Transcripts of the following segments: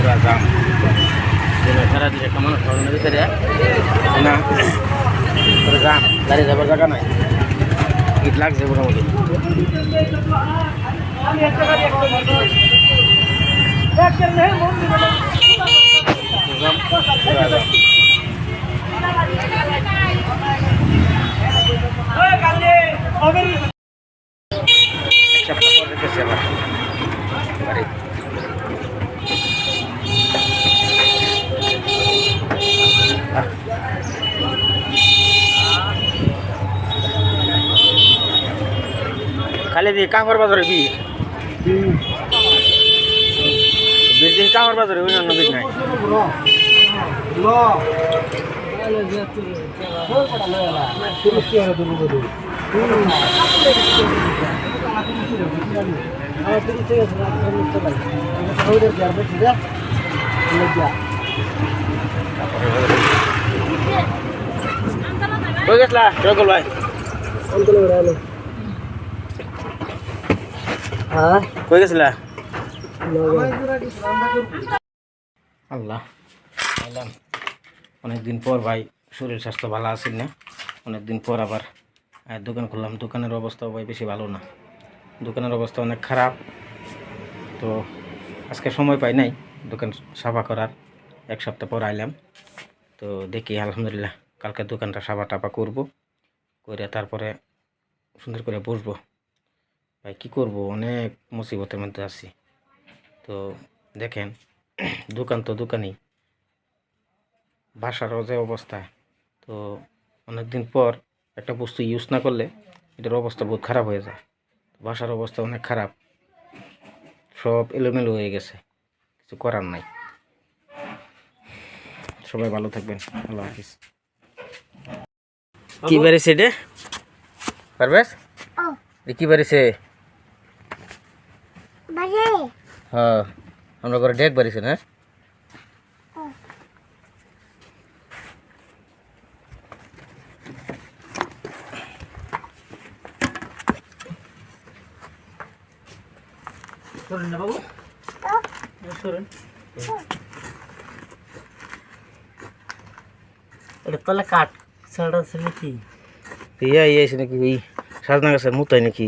পুরা জাম। সারা দিকে একটা মানুষ পাবে না ভিতরে না জাম। গাড়ি যাবার জায়গা নাই। ইট লাগছে মোটামুটি। জাম, পুরা জাম। এক সপ্তাহ পর দেখতেছি আবার বাড়ি খালি দিয়ে কাঁকর বাজারে কি বীর দিয়ে কাঁকর বাজারে অন্যান্য বীর নাই। কই গেছলা? জগল ভাই। কই গেছিলা? আল্লাহ আইলাম অনেকদিন পর ভাই শরীর স্বাস্থ্য ভালো আছিল না? অনেকদিন পর আবার দোকান খুললাম। দোকানের অবস্থাও ভাই বেশি ভালো না। দোকানের অবস্থা অনেক খারাপ। তো আজকে সময় পাই নাই দোকান সাফা করার। এক সপ্তাহ পর আইলাম। তো দেখি আলহামদুলিল্লাহ কালকে দোকানটা সাফা টাফা করব। করে তারপরে সুন্দর করে বসবো। ভাই কী করব? অনেক মুসিবতের মধ্যে আছি। তো দেখেন দোকান তো দোকানই। বাসারও যে অবস্থা। তো অনেকদিন পর একটা বস্তু ইউজ না করলে এটার অবস্থা বহুত খারাপ হয়ে যায়। বাসার অবস্থা অনেক খারাপ। সব এলোমেলো হয়ে গেছে। কিছু করার নাই। সবাই ভালো থাকবেন। আল্লাহ হাফিজ। কি বেড়েছে এটা? পারবেশ এ কি বেড়েছে? হ্যাঁ আমরা করে ডেক বেড়েছে না এটা তলে কাঠ ছাড়া আছে নাকি ইয়া ইয়া এসে নাকি ওই সাজনা গাছের মুতাই নাকি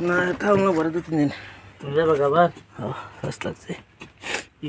না থাকল পরে দু তিন দিন তুমি যাবে আবার ফার্স্ট লাগছে কি